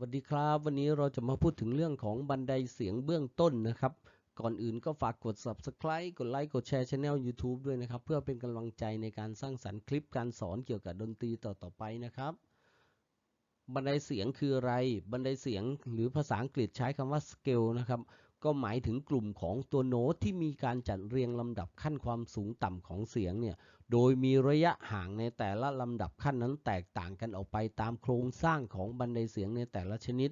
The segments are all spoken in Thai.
วัสดีครับ วันนี้เราจะมาพูดถึงเรื่องของบันไดเสียงเบื้องต้นนะครับ ก่อนอื่นก็ฝากกด subscribe กดไลค์กดแชร์ channel YouTube ด้วยนะครับ เพื่อเป็นกำลังใจในการสร้างสรรค์คลิปการสอนเกี่ยวกับดนตรีต่อๆไปนะครับ บันไดเสียงคืออะไร บันไดเสียงหรือภาษาอังกฤษใช้คำว่า scale นะครับ ก็หมายถึงกลุ่มของตัวโน้ตที่มีการจัดเรียงลำดับขั้นความสูงต่ำของเสียงเนี่ย โดยมีระยะห่างในแต่ละลำดับขั้นนั้นแตกต่างกันออกไปตามโครงสร้างของบันไดเสียงในแต่ละชนิด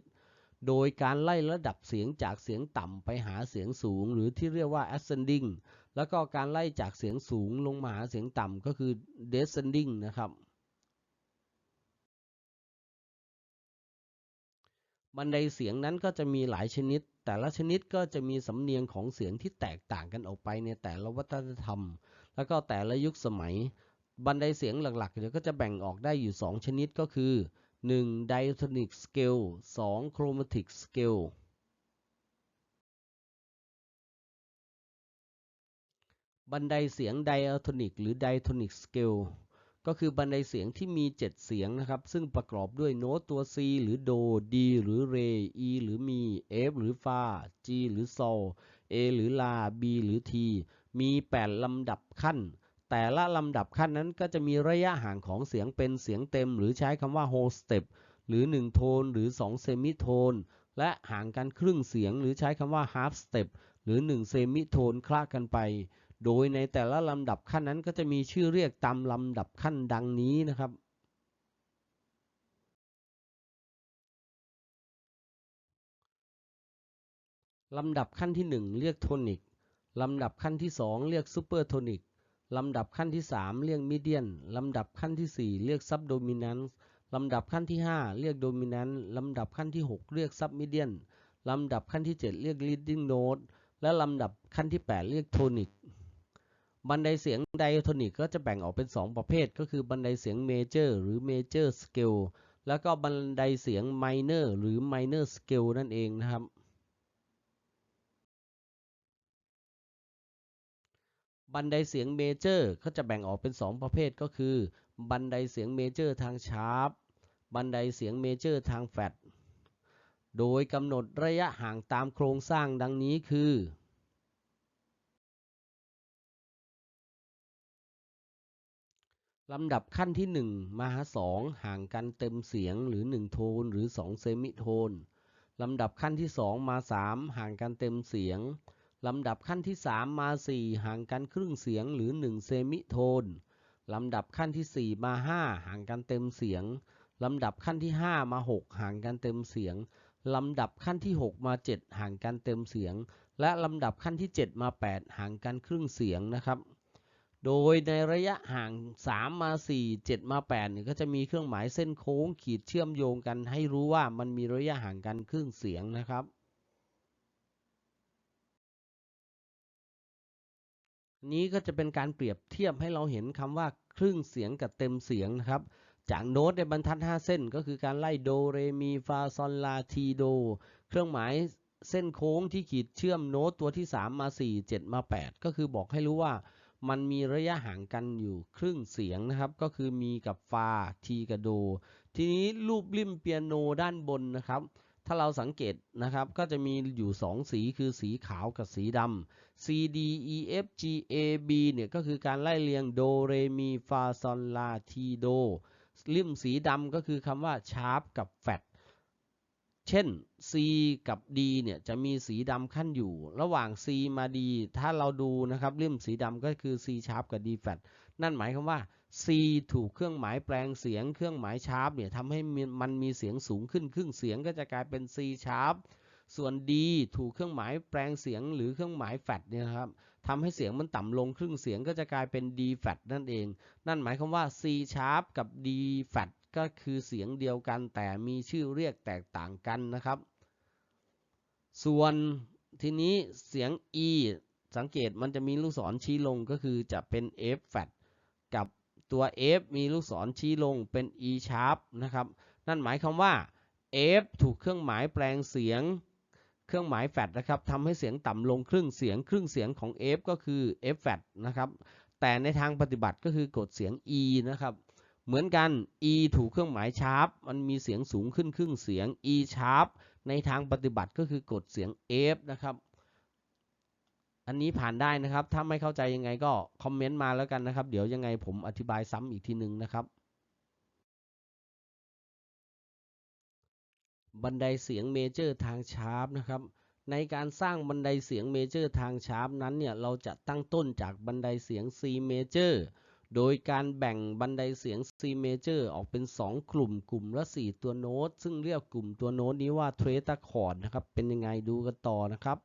โดยการไล่ระดับเสียงจากเสียงต่ำไปหาเสียงสูง หรือที่เรียกว่า ascending แล้วก็การไล่จากเสียงสูงลงมาหาเสียงต่ำก็คือ descending นะครับบันไดเสียงนั้นก็จะมีหลายชนิด แต่ละชนิดก็จะมีสำเนียงของเสียงที่แตกต่างกันออกไปในแต่ละวัฒนธรรม แล้วก็แต่ละยุคสมัย บันไดเสียงหลักๆเดี๋ยวก็จะแบ่งออกได้อยู่ 2 ชนิดก็คือ 1. diatonic scale 2. chromatic scale บันไดเสียง diatonic หรือ diatonic scale ก็คือบันไดเสียงที่มี 7 เสียงนะครับ ซึ่งประกอบด้วยโน้ตตัว C หรือโด D หรือเร E หรือมี F หรือฟา G หรือโซ A หรือลา B หรือ T มี 8 ลำดับขั้น แต่ละลำดับขั้นนั้นก็จะมีระยะห่างของเสียงเป็นเสียงเต็ม หรือใช้คำว่า whole step หรือ 1 โทน หรือ 2 เซมิโทน และห่างกันครึ่งเสียง หรือใช้คำว่า half step หรือ 1 เซมิโทนคละกันไป โดยในแต่ละลำดับขั้นนั้นก็จะมีชื่อเรียกตามลำดับขั้นดังนี้นะครับลำดับขั้นที่ 1 เรียกโทนิก ลำดับขั้นที่ 2 เรียกซูเปอร์โทนิกลำดับขั้นที่ 3 เรียกมิเดียน ลำดับขั้นที่ 4 เรียกซับโดมินันซ์ลำดับขั้นที่ 5 เรียกโดมินันต์ลำดับขั้นที่ 6 เรียกซับมิเดียนลำดับขั้นที่ 7 เรียกลีดดิ้งโน้ตและลำดับขั้นที่ 8 เรียกโทนิกบันไดเสียงไดโทนิกก็จะแบ่งออกเป็น 2 ประเภท ก็คือบันไดเสียงเมเจอร์หรือเมเจอร์สเกลแล้วก็บันไดเสียงไมเนอร์หรือไมเนอร์สเกลนั่นเองนะครับ บันไดเสียงเมเจอร์ก็จะแบ่งออกเป็น 2 ประเภทก็คือ บันไดเสียงเมเจอร์ทางชาร์ปบันไดเสียงเมเจอร์ทางแฟตโดยกำหนดระยะห่างตามโครงสร้างดังนี้คือ ลำดับขั้นที่ 1 มาหา 2 ห่างกันเต็มเสียงหรือ 1 โทนหรือ 2 เซมิโทน ลำดับขั้นที่ 2 มา 3 ห่างกันเต็มเสียง ลำดับขั้นที่ 3 มา 4 ห่างกันครึ่งเสียงหรือ 1 เซมิโทน ลำดับขั้นที่ 4 มา 5 ห่างกันเต็มเสียง ลำดับขั้นที่ 5 มา 6 ห่างกันเต็มเสียง ลำดับขั้นที่ 6 มา 7 ห่างกันเต็มเสียง และลำดับขั้นที่ 7 มา 8 ห่างกันครึ่งเสียงนะครับ โดยในระยะห่าง 3 มา 4 7 มา8เนี่ยก็จะมีเครื่องหมายเส้นโค้งขีดเชื่อมโยงกัน ให้รู้ว่ามันมีระยะห่างกันครึ่งเสียงนะครับ นี้ก็จะเป็นการเปรียบเทียบให้เราเห็นคำว่าครึ่งเสียงกับเต็มเสียงนะครับ จากโน้ตในบรรทัด 5 เส้น ก็คือการไล่โดเรมีฟาซอลลาทีโด เครื่องหมายเส้นโค้งที่ขีดเชื่อมโน้ตตัวที่ 3 มา 4 7 มา 8 ก็คือบอกให้รู้ว่ามันมีระยะห่างกันอยู่ครึ่งเสียงนะครับ ก็คือมีกับฟาทีกับโด ทีนี้รูปริมเปียโนด้านบนนะครับ ถ้าเราสังเกตนะครับ ก็จะมีอยู่ 2 สีคือสีขาวกับสีดำ C D E F G A B เนี่ยก็คือการไล่เรียงโดเรมีฟาซอลลาทีโดริมสีดำก็คือคำว่าชาร์ปกับแฟตเช่น C กับ D เนี่ยจะมีสีดำขั้นอยู่ ระหว่าง C มา D ถ้าเราดูนะครับริมสีดำก็คือ C sharp กับ D flat นั่นหมายความว่า C ถูกเครื่องหมายแปลงเสียง เครื่องหมายชาร์ปเนี่ยทำให้มันมีเสียงสูงขึ้นครึ่งเสียงก็จะกลายเป็น C sharp ส่วน D ถูกเครื่องหมายแปลงเสียงหรือเครื่องหมายแฟตเนี่ยครับทำให้เสียงมันต่ำลงครึ่งเสียงก็จะกลายเป็น D flat นั่นเอง นั่นหมายความว่า C sharp กับ D flat ก็คือเสียงเดียวกันแต่มีชื่อเรียกแตกต่างกันนะครับ ส่วนทีนี้เสียง E สังเกตมันจะมีลูกศรชี้ลงก็คือจะเป็น F flat กับ ตัว F มีลูกศรชี้ลงเป็น E sharp นะครับ นั่นหมายความว่า F ถูกเครื่องหมายแปลงเสียง เครื่องหมายแฟตนะครับทำให้เสียงต่ำลงครึ่งเสียง ครึ่งเสียงของ F ก็คือ F flat นะครับ แต่ในทางปฏิบัติก็คือกดเสียง E นะครับ เหมือนกัน E ถูกเครื่องหมายชาร์ปมันมีเสียงสูงขึ้นครึ่งเสียง E sharp ในทางปฏิบัติก็คือกดเสียง F นะครับ อันนี้ผ่านได้นะครับ ถ้าไม่เข้าใจยังไงก็คอมเมนต์มาแล้วกันนะครับ เดี๋ยวยังไงผมอธิบายซ้ำอีกทีหนึ่งนะครับ บันไดเสียงเมเจอร์ทางชาร์ปนะครับ ในการสร้างบันไดเสียงเมเจอร์ทางชาร์ปนั้นเนี่ย เราจะตั้งต้นจากบันไดเสียง C major โดยการแบ่งบันไดเสียง C major ออกเป็น 2 กลุ่ม กลุ่มละ 4 ตัวโน้ต ซึ่งเรียกกลุ่มตัวโน้ตนี้ว่า trace chord นะครับ เป็นยังไงดูกันต่อนะครับ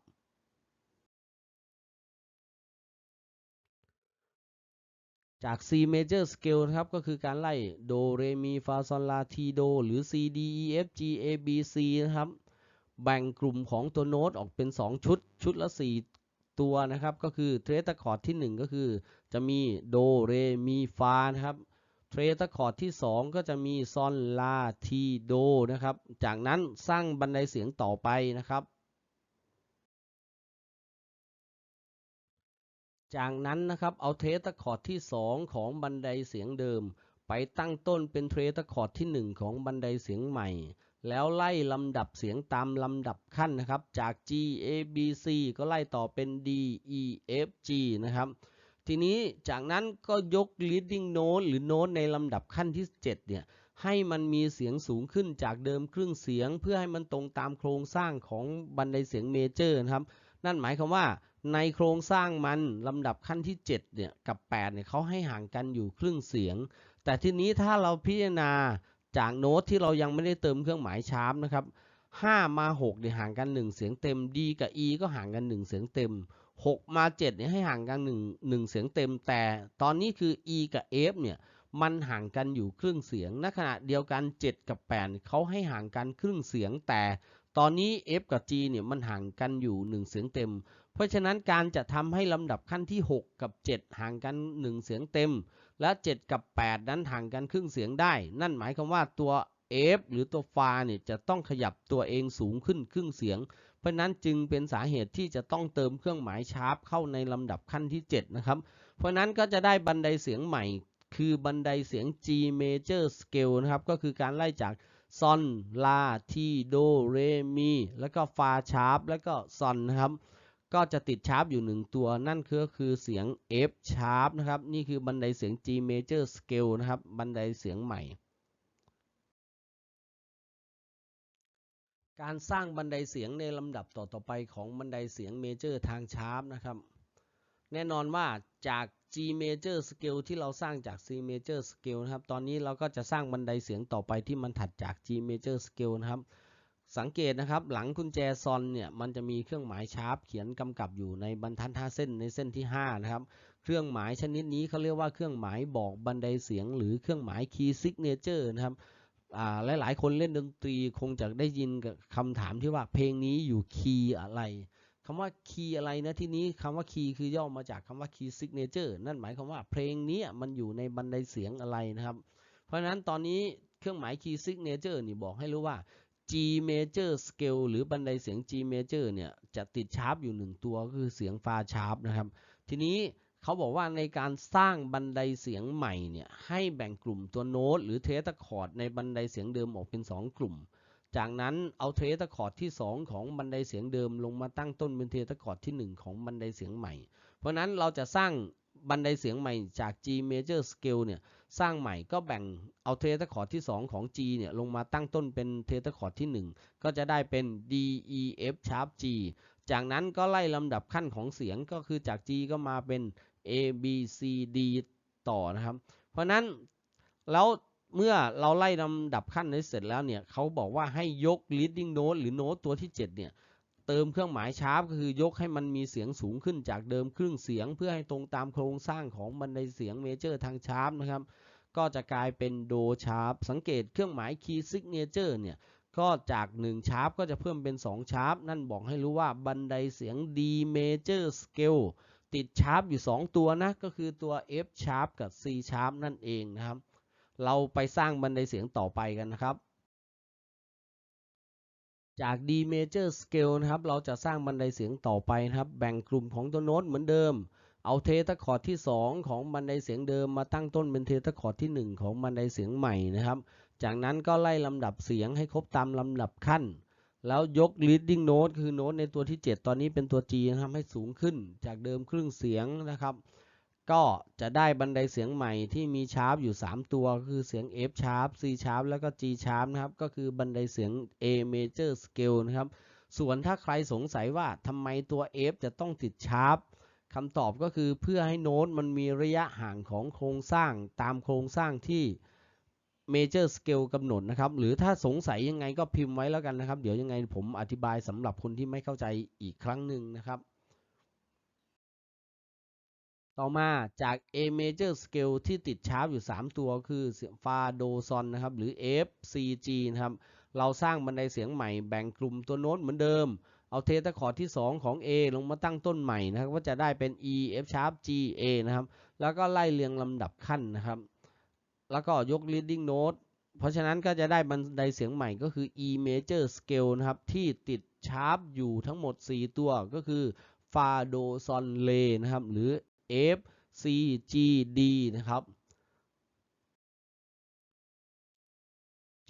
จาก C major scale นะครับก็คือการไล่โดเรมีฟาซอลลาทีโดหรือ C D E F G A B C นะครับ แบ่งกลุ่มของตัวโน้ตออกเป็น 2 ชุด ชุดละ 4 ตัวนะครับ ก็คือเทรสคอร์ดที่ 1 ก็คือจะมีโดเรมีฟานะครับเทรสคอร์ดที่ 2 ก็จะมีซอลลาทีโดนะครับ จากนั้นสร้างบันไดเสียงต่อไปนะครับ จากนั้นนะครับเอาเทสคอร์ดที่ 2 ของบันไดเสียงเดิม ไปตั้งต้นเป็นเทสคอร์ดที่ 1 ของบันไดเสียงใหม่ แล้วไล่ลำดับเสียงตามลำดับขั้นนะครับ จาก G A B C ก็ไล่ต่อเป็น D E F G นะครับทีนี้จากนั้นก็ยก leading note หรือโน้ตในลำดับขั้นที่ 7 เนี่ย ให้มันมีเสียงสูงขึ้นจากเดิมครึ่งเสียง เพื่อให้มันตรงตามโครงสร้างของบันไดเสียงเมเจอร์นะครับ นั่นหมายความว่า ในโครงสร้างมันลำดับขั้นที่7เนี่ยกับ8เนี่ยเขาให้ห่างกันอยู่ครึ่งเสียง แต่ทีนี้ถ้าเราพิจารณาจากโน้ตที่เรายังไม่ได้เติมเครื่องหมายชาร์ปนะครับ5มา6เนี่ยห่างกัน 1 เสียงเต็ม D กับ E ก็ห่างกัน 1 เสียงเต็ม 6 มา7เนี่ยให้ห่างกัน 1 1 เสียงเต็ม แต่ตอนนี้คือ E กับ F เนี่ยมันห่างกันอยู่ครึ่งเสียงณขณะเดียวกัน 7 กับ 8เขาให้ห่างกันครึ่งเสียงแต่ตอนนี้ F กับ G เนี่ยมันห่างกันอยู่ 1 เสียงเต็ม เพราะฉะนั้นการจะทำให้ลำดับขั้นที่ 6 กับ 7 ห่างกัน 1 เสียงเต็ม และ 7 กับ 8 นั้นห่างกันครึ่งเสียงได้ นั่นหมายความว่าตัว F หรือตัวฟาเนี่ยจะต้องขยับตัวเองสูงขึ้นครึ่งเสียง เพราะนั้นจึงเป็นสาเหตุที่จะต้องเติมเครื่องหมายชาร์ปเข้าในลำดับขั้นที่ 7 นะครับ เพราะนั้นก็จะได้บันไดเสียงใหม่ คือบันไดเสียง G major scale นะครับ ก็คือการไล่จากซอนลาทีโดเรมีแล้วก็ฟาชาร์ปแล้วก็ซอนนะครับ ก็จะติดชาร์ปอยู่หนึ่งตัวนั่นก็คือเสียง F sharp นะครับ นี่คือบันไดเสียง G major scale นะครับ บันไดเสียงใหม่ การสร้างบันไดเสียงในลำดับต่อๆไปของบันไดเสียงเมเจอร์ทางชาร์ปนะครับ แน่นอนว่าจาก G major scale ที่เราสร้างจาก C major scale นะครับ ตอนนี้เราก็จะสร้างบันไดเสียงต่อไปที่มันถัดจาก G major scale นะครับ สังเกตนะครับหลังกุญแจซอนเนี่ยมันจะมีเครื่องหมายชาร์ปเขียนกำกับอยู่ในบรรทัด5เส้นในเส้นที่ 5 นะครับ เครื่องหมายชนิดนี้เขาเรียกว่าเครื่องหมายบอกบันไดเสียง หรือเครื่องหมาย key signature นะครับอ่าหลายๆคนเล่นดนตรีคงจะได้ยินคำถามที่ว่าเพลงนี้อยู่คีย์อะไรคำว่าคีย์อะไรนะที่นี้คำว่าคีย์คือย่อมาจากคำว่า key signature นั่นหมายความว่าเพลงนี้มันอยู่ในบันไดเสียงอะไรนะครับ เพราะฉะนั้นตอนนี้เครื่องหมาย key signature นี่บอกให้รู้ว่า G major scale หรือบันไดเสียง G major เนี่ยจะติดชาร์ปอยู่หนึ่งตัวคือเสียงฟาชาร์ปนะครับ ทีนี้เขาบอกว่าในการสร้างบันไดเสียงใหม่เนี่ยให้แบ่งกลุ่มตัวโน้ตหรือเทสคอร์ดในบันไดเสียงเดิมออกเป็น 2 กลุ่ม จากนั้นเอาเทสคอร์ดที่ 2 ของบันไดเสียงเดิมลงมาตั้งต้นเป็นเทสคอร์ดที่ 1 ของบันไดเสียงใหม่ เพราะนั้นเราจะสร้าง บันไดเสียงใหม่จาก G major scale เนี่ยสร้างใหม่ก็แบ่งเอาเทสคอร์ดที่ 2 ของ G เนี่ยลงมาตั้งต้นเป็นเทสคอร์ดที่ 1 ก็จะได้เป็น D E F sharp G จากนั้นก็ไล่ลำดับขั้นของเสียงก็คือจาก G ก็มาเป็น A B C D ต่อนะครับ เพราะนั้นแล้วเมื่อเราไล่ลำดับขั้นนี้เสร็จแล้วเนี่ยเขาบอกว่าให้ยก leading note หรือโน้ตตัวที่ 7 เนี่ย เติมเครื่องหมายชาร์ปก็คือยกให้มันมีเสียงสูงขึ้นจากเดิมครึ่งเสียง เพื่อให้ตรงตามโครงสร้างของบันไดเสียงเมเจอร์ทางชาร์ปนะครับ ก็จะกลายเป็นโดชาร์ปสังเกตเครื่องหมาย key signature เนี่ยก็จาก1ชาร์ปก็จะเพิ่มเป็น2ชาร์ปนั่นบอกให้รู้ว่าบันไดเสียง D major scale ติดชาร์ปอยู่ 2 ตัวนะ ก็คือตัว F sharp กับ C sharp นั่นเองนะครับ เราไปสร้างบันไดเสียงต่อไปกันนะครับ จาก D major scale นะครับ เราจะสร้างบันไดเสียงต่อไปนะครับ แบ่งกลุ่มของตัวโน้ตเหมือนเดิม เอาเทตคอร์ดที่ 2 ของบันไดเสียงเดิมมาตั้งต้นเป็นเทตคอร์ดที่ 1 ของบันไดเสียงใหม่นะครับ จากนั้นก็ไล่ลำดับเสียงให้ครบตามลำดับขั้น แล้วยก leading note คือโน้ตในตัวที่ 7 ตอนนี้เป็นตัว G นะครับให้สูงขึ้นจากเดิมครึ่งเสียงนะครับ ก็จะได้บันไดเสียงใหม่ที่มีชาร์ปอยู่ 3 ตัว คือเสียง F sharp C sharp แล้วก็ G sharp นะครับ ก็คือบันไดเสียง A major scale นะครับ ส่วนถ้าใครสงสัยว่าทำไมตัว F จะต้องติดชาร์ปคำตอบก็คือเพื่อให้โน้ตมันมีระยะห่างของโครงสร้างตามโครงสร้างที่ Major Scale กำหนดนะครับ หรือถ้าสงสัยยังไงก็พิมพ์ไว้แล้วกันนะครับ เดี๋ยวยังไงผมอธิบายสำหรับคนที่ไม่เข้าใจอีกครั้งหนึ่งนะครับ ต่อมาจาก A major scale ที่ติดชาร์ปอยู่ 3 ตัวคือเสียงฟาโดซอนนะครับ หรือ F C G นะครับ เราสร้างบันไดเสียงใหม่แบ่งกลุ่มตัวโน้ตเหมือนเดิม เอาเทตคอร์ดที่ 2 ของ A ลงมาตั้งต้นใหม่นะครับ ก็จะได้เป็น E F sharp G A นะครับ แล้วก็ไล่เรียงลำดับขั้นนะครับ แล้วก็ยก leading note เพราะฉะนั้นก็จะได้บันไดเสียงใหม่ก็คือ E major scale นะครับ ที่ติดชาร์ปอยู่ทั้งหมด 4 ตัวก็คือฟาโดซอนเลนะครับ หรือ F C G D นะครับ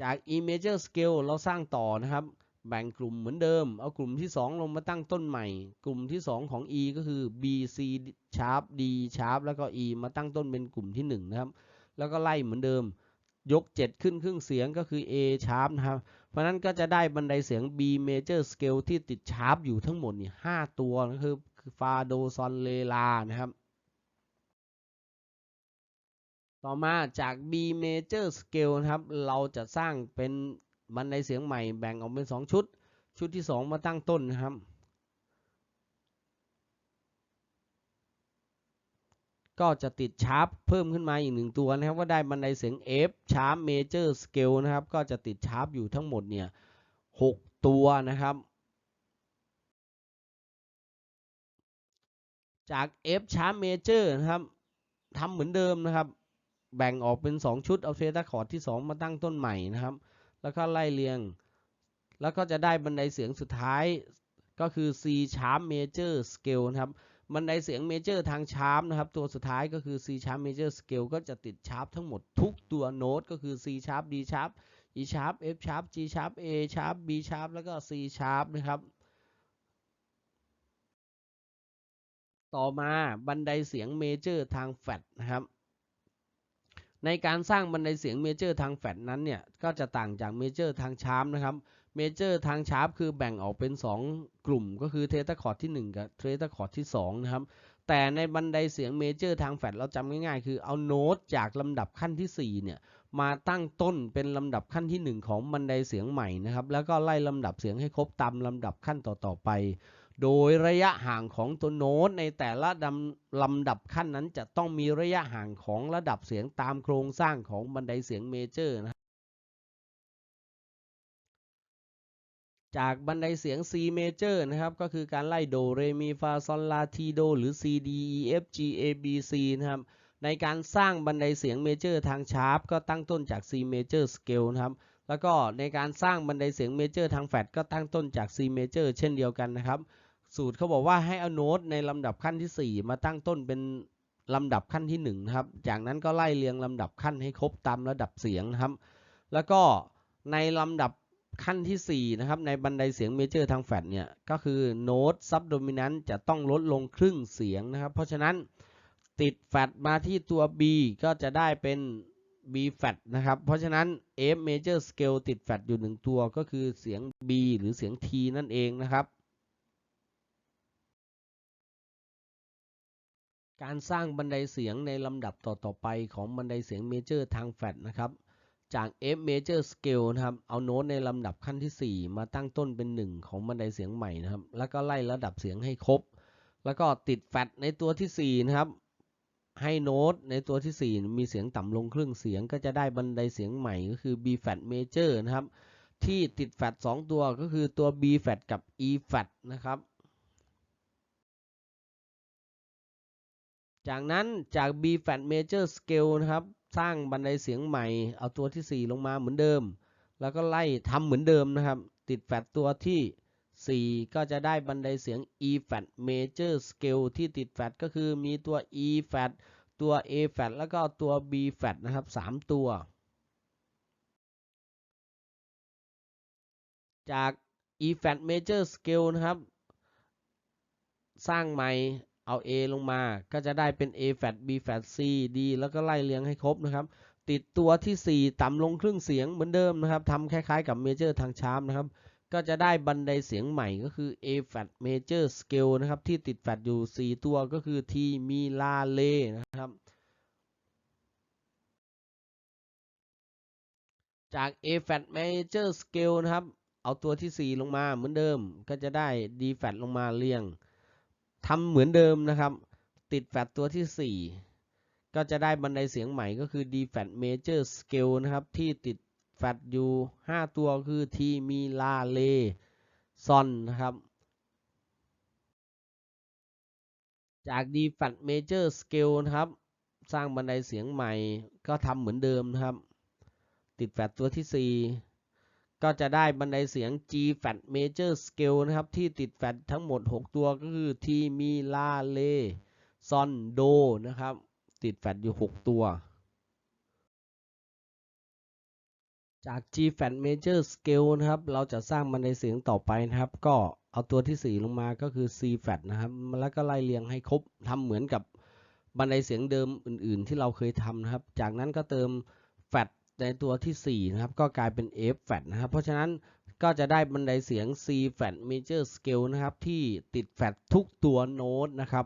จาก E major scale เราสร้างต่อนะครับ แบ่งกลุ่มเหมือนเดิม เอากลุ่มที่ 2 ลงมาตั้งต้นใหม่ กลุ่มที่ 2 ของ E ก็คือ B C sharp D sharp แล้วก็ E มาตั้งต้นเป็นกลุ่มที่ 1 นะครับ แล้วก็ไล่เหมือนเดิม ยก 7 ขึ้นครึ่งเสียงก็คือ A sharp นะครับ เพราะนั้นก็จะได้บันไดเสียง B major scale ที่ติดชาร์ปอยู่ทั้งหมดนี่5ตัวนะคือฟาโดซอนเลลานะครับ ต่อมาจาก B major scale นะครับ เราจะสร้างเป็นบันไดเสียงใหม่แบ่งออกเป็น 2 ชุด ชุดที่ 2 มาตั้งต้นนะครับ ก็จะติดชาร์ปเพิ่มขึ้นมาอีกหนึ่งตัวนะครับก็ได้บันไดเสียง F sharp major scale นะครับ ก็จะติดชาร์ปอยู่ทั้งหมดเนี่ย6ตัวนะครับจาก F sharp major นะครับทำเหมือนเดิมนะครับ แบ่งออกเป็น 2 ชุดเอาเทตาคอร์ดที่ 2 มาตั้งต้นใหม่นะครับ แล้วก็ไล่เรียง แล้วก็จะได้บันไดเสียงสุดท้ายก็คือ C sharp major scale นะครับ บันไดเสียงเมเจอร์ทางชาร์ปนะครับ ตัวสุดท้ายก็คือ C sharp major scale ก็จะติดชาร์ปทั้งหมดทุกตัวโน้ตก็คือ C sharp D sharp E sharp F sharp G sharp A sharp B sharp แล้วก็ C sharp นะครับ ต่อมาบันไดเสียงเมเจอร์ทางแฟดนะครับ ในการสร้างบันไดเสียงเมเจอร์ทางแฟดนั้นเนี่ย ก็จะต่างจากเมเจอร์ทางชาร์ปนะครับ เมเจอร์ทางชาร์ปคือแบ่งออกเป็น 2 กลุ่ม ก็คือเทตคอร์ดที่ 1 กับเทตคอร์ดที่ 2 นะครับ แต่ในบันไดเสียงเมเจอร์ทางแฟดเราจำง่ายๆ คือเอาโน้ตจากลำดับขั้นที่ 4 เนี่ยมาตั้งต้นเป็นลำดับขั้นที่ 1 ของบันไดเสียงใหม่นะครับ แล้วก็ไล่ลำดับเสียงให้ครบตามลำดับขั้นต่อๆไป โดยระยะห่างของตัวโน้ตในแต่ละดลำดับขั้นนั้นจะต้องมีระยะห่างของระดับเสียงตามโครงสร้างของบันไดเสียงเมเจอร์นะครับจากบันไดเสียง C major นะครับ ก็คือการไล่โด เร มี ฟา ซอล ลา ที โด หรือ C D E F G A B C นะครับ ในการสร้างบันไดเสียงเมเจอร์ทางชาร์ปก็ตั้งต้นจาก C major scale นะครับ แล้วก็ในการสร้างบันไดเสียงเมเจอร์ทางแฟดก็ตั้งต้นจาก C major เช่นเดียวกันนะครับ สูตรเขาบอกว่าให้เอาโน้ตในลำดับขั้นที่ 4 มาตั้งต้นเป็นลำดับขั้นที่1นะครับ จากนั้นก็ไล่เรียงลำดับขั้นให้ครบตามระดับเสียงนะครับ แล้วก็ในลำดับขั้นที่ 4 นะครับ ในบันไดเสียงเมเจอร์ทางแฟดเนี่ย ก็คือโน้ตซับโดมินันต์จะต้องลดลงครึ่งเสียงนะครับ เพราะฉะนั้นติดแฟดมาที่ตัว B ก็จะได้เป็น B flat นะครับ เพราะฉะนั้น F major scale ติดแฟดอยู่หนึ่งตัวก็คือเสียง B หรือเสียง T นั่นเองนะครับ การสร้างบันไดเสียงในลำดับต่อๆไปของบันไดเสียงเมเจอร์ทางแฟลตนะครับ จาก F major scale นะครับ เอาโน้ตในลำดับขั้นที่ 4 มาตั้งต้นเป็น 1 ของบันไดเสียงใหม่นะครับ แล้วก็ไล่ระดับเสียงให้ครบ แล้วก็ติดแฟลตในตัวที่ 4 นะครับ ให้โน้ตในตัวที่ 4 มีเสียงต่ำลงครึ่งเสียงก็จะได้บันไดเสียงใหม่ก็คือ B flat major นะครับ ที่ติดแฟลต2ตัวก็คือตัว B flat กับ E flat นะครับ จากนั้นจาก B flat major scale นะครับ สร้างบันไดเสียงใหม่ เอาตัวที่ 4 ลงมาเหมือนเดิม แล้วก็ไล่ทำเหมือนเดิมนะครับ ติดแฟตตัวที่ 4 ก็จะได้บันไดเสียง E flat major scale ที่ติดแฟตก็คือมีตัว E flat ตัว A flat แล้วก็ตัว B flat นะครับ 3 ตัว จาก E flat major scale นะครับ สร้างใหม่ เอา A ลงมาก็จะได้เป็น A flat B flat C D แล้วก็ไล่เรียงให้ครบนะครับ ติดตัวที่ 4 ต่ำลงครึ่งเสียงเหมือนเดิมนะครับทำคล้ายๆกับ major ทางชาร์ปนะครับ ก็จะได้บันไดเสียงใหม่ก็คือ A flat major scale นะครับ ที่ติดแฟลตอยู่ 4 ตัวก็คือ T มีลาเลนะครับ จาก A flat major scale นะครับ เอาตัวที่ 4 ลงมาเหมือนเดิม ก็จะได้ D flat ลงมาเรียง ทำเหมือนเดิมนะครับ ติดแฟลตตัวที่ 4 ก็จะได้บันไดเสียงใหม่ก็คือ D flat major scale นะครับ ที่ติดแฟลตอยู่ 5 ตัวคือ T มีลาเลซอนนะครับ จาก D flat major scale นะครับ สร้างบันไดเสียงใหม่ก็ทำเหมือนเดิมนะครับ ติดแฟลตตัวที่ 4 ก็จะได้บันไดเสียง G flat major scale นะครับ ที่ติดแฟลตทั้งหมด 6 ตัวก็คือ T มีลาเลซอนโดนะครับ ติดแฟลตอยู่ 6 ตัว จาก G flat major scale นะครับ เราจะสร้างบันไดเสียงต่อไปนะครับ ก็เอาตัวที่ 4 ลงมาก็คือ C flat นะครับ แล้วก็ไล่เรียงให้ครบทำเหมือนกับบันไดเสียงเดิมอื่น ๆ ที่เราเคยทำนะครับ จากนั้นก็เติมแฟลต ในตัวที่ 4 นะครับ ก็กลายเป็น F flat นะครับ เพราะฉะนั้นก็จะได้บันไดเสียง C flat major scale นะครับ ที่ติดแฟลตทุกตัวโน้ตนะครับ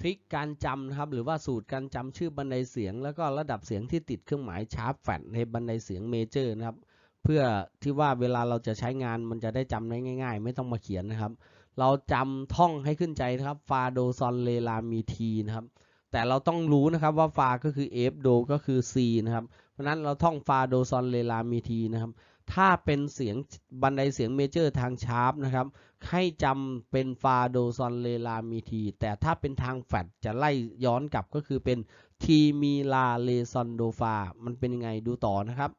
ทริคการจำนะครับหรือว่าสูตรการจำชื่อบันไดเสียง แล้วก็ระดับเสียงที่ติดเครื่องหมายชาร์ปแฟลตในบันไดเสียงเมเจอร์นะครับ เพื่อที่ว่าเวลาเราจะใช้งานมันจะได้จำได้ง่าย ๆ ไม่ต้องมาเขียนนะครับ เราจำท่องให้ขึ้นใจนะครับฟาโดซอนเลลามีทีนะครับ แต่เราต้องรู้นะครับว่าฟาก็คือ F โดก็คือ C นะครับ เพราะนั้นเราท่องฟาโดซอนเลลามีทีนะครับ ถ้าเป็นเสียงบันไดเสียงเมเจอร์ทางชาร์ปนะครับ ให้จำเป็นฟาโดซอนเลลามีที แต่ถ้าเป็นทางแฟลตจะไล่ย้อนกลับก็คือเป็นทีมีลาเลซอนโดฟา มันเป็นยังไงดูต่อนะครับ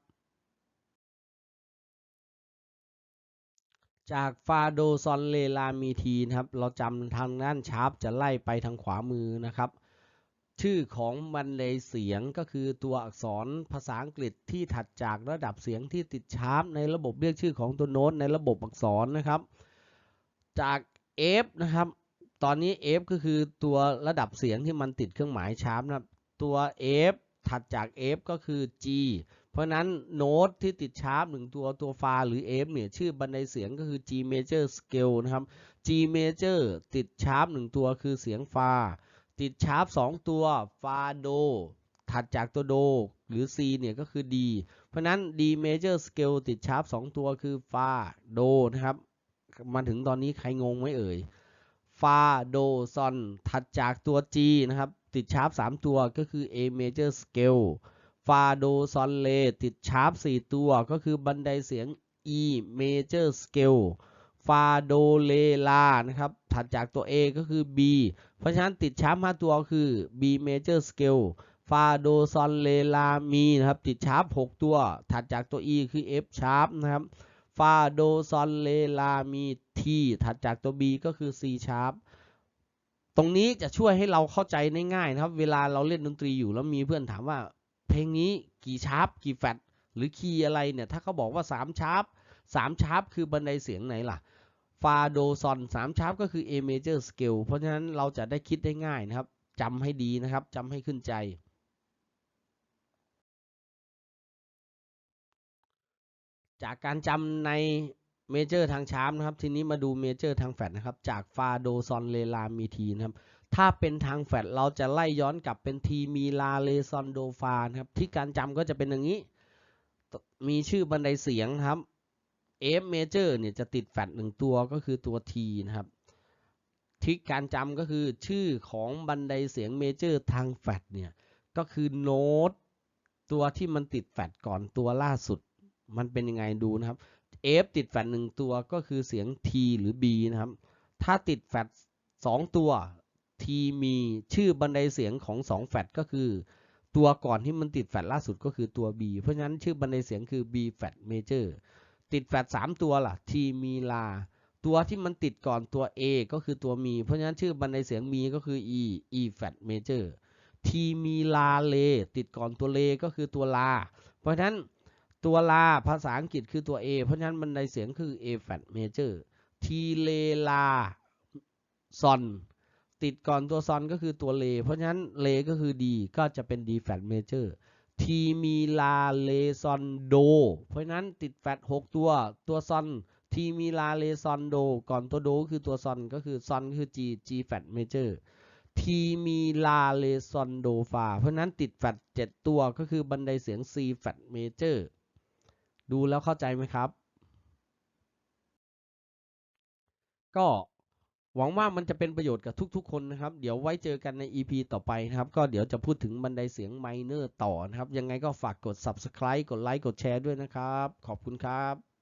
จากฟาโดซอนเลลามีทีนะครับ เราจำทางด้านชาร์ปจะไล่ไปทางขวามือนะครับ ชื่อของบันไดเสียงก็คือตัวอักษรภาษาอังกฤษที่ถัดจากระดับเสียงที่ติดชาร์ปในระบบเรียกชื่อของตัวโน้ตในระบบอักษรนะครับ จาก F นะครับ ตอนนี้ F ก็คือตัวระดับเสียงที่มันติดเครื่องหมายชาร์ปนะครับ ตัว F ถัดจาก F ก็คือ G เพราะนั้นโน้ตที่ติดชาร์ปหนึ่งตัวตัวฟาหรือ F เนี่ยชื่อบันไดเสียงก็คือ G major scale นะครับ G major ติดชาร์ปหนึ่งตัวคือเสียงฟา ติดชาร์ปสองตัวฟาโดถัดจากตัวโดหรือ C เนี่ยก็คือ D เพราะนั้น D major scale ติดชาร์ปสองตัวคือฟาโดนะครับ มาถึงตอนนี้ใครงงไหมเอ่ยฟาโดซอนถัดจากตัว G นะครับ ติดชาร์ป3ตัวก็คือ A major scale ฟาโดซอนเลติดชาร์ป4ตัวก็คือบันไดเสียง E major scale ฟาโดเลลานะครับ ถัดจากตัว A ก็คือ B เพราะฉะนั้นติดชาร์ป5ตัวคือ B major scale ฟาโดซอนเลลามีนะครับ ติดชาร์ป6ตัว ถัดจากตัว E คือ F sharp นะครับฟาโดซอนเลลามีทีถัดจากตัว B ก็คือ C sharp ตรงนี้จะช่วยให้เราเข้าใจได้ง่ายนะครับ เวลาเราเล่นดนตรีอยู่แล้วมีเพื่อนถามว่า เพลงนี้กี่ชาร์ปกี่แฟตหรือคีย์อะไรเนี่ย ถ้าเขาบอกว่า 3 ชาร์ป3ชาร์ปคือบันไดเสียงไหนล่ะ ฟาโดซอน3ชาร์ปก็คือ A major scale เพราะฉะนั้นเราจะได้คิดได้ง่ายนะครับจำให้ดีนะครับจำให้ขึ้นใจจากการจำในเมเจอร์ทางชาร์ปนะครับ ทีนี้มาดูเมเจอร์ทางแฟตนะครับ จากฟาโดซอนเลลามีทีนะครับ ถ้าเป็นทางแฟตเราจะไล่ย้อนกลับเป็นทีมีลาเลซอนโดฟานะครับ ที่การจำก็จะเป็นอย่างนี้ มีชื่อบันไดเสียงครับ F major เนี่ยจะติดแฟตหนึ่งตัวก็คือตัว T นะครับทริคการจำก็คือชื่อของบันไดเสียงเมเจอร์ทางแฟตเนี่ย ก็คือโน้ตตัวที่มันติดแฟตก่อนตัวล่าสุด มันเป็นยังไงดูนะครับ F ติดแฟตหนึ่งตัวก็คือเสียง T หรือ B นะครับ ถ้าติดแฟตสองตัว T มีชื่อบันไดเสียงของ2แฟตก็คือ ตัวก่อนที่มันติดแฟลตล่าสุดก็คือตัว B เพราะฉะนั้นชื่อบันไดเสียงคือ B flat major ติดแฟลตสามตัวล่ะ T มีลา ตัวที่มันติดก่อนตัว A ก็คือตัวมี เพราะฉะนั้นชื่อบันไดเสียงมีก็คือ E E flat major T มีลาเล ติดก่อนตัวเลก็คือตัวลา เพราะฉะนั้นตัวลาภาษาอังกฤษคือตัว A เพราะฉะนั้นบันไดเสียงคือ A flat major T เลลาซอนติดก่อนตัวซอนก็คือตัวเล เพราะฉะนั้นเลก็คือ D ก็จะเป็น D flat major ทีมีลาเลซอนโด เพราะนั้นติดแฟตหกตัว ตัวซอนทีมีลาเลซอนโด ก่อนตัวโดคือตัวซอนก็คือซอนคือ G G แฟตเมเจอร์ทีมีลาเลซอนโดฟา เพราะนั้นติดแฟตเจ็ดตัวก็คือบันไดเสียง C แฟตเมเจอร์ดูแล้วเข้าใจไหมครับ ก็ หวังว่ามันจะเป็นประโยชน์กับทุก ๆ คนนะครับ เดี๋ยวไว้เจอกันใน EP ต่อไปนะครับ ก็เดี๋ยวจะพูดถึงบันไดเสียงไมเนอร์ต่อนะครับ ยังไงก็ฝากกด subscribe กดไลค์กดแชร์ด้วยนะครับ ขอบคุณครับ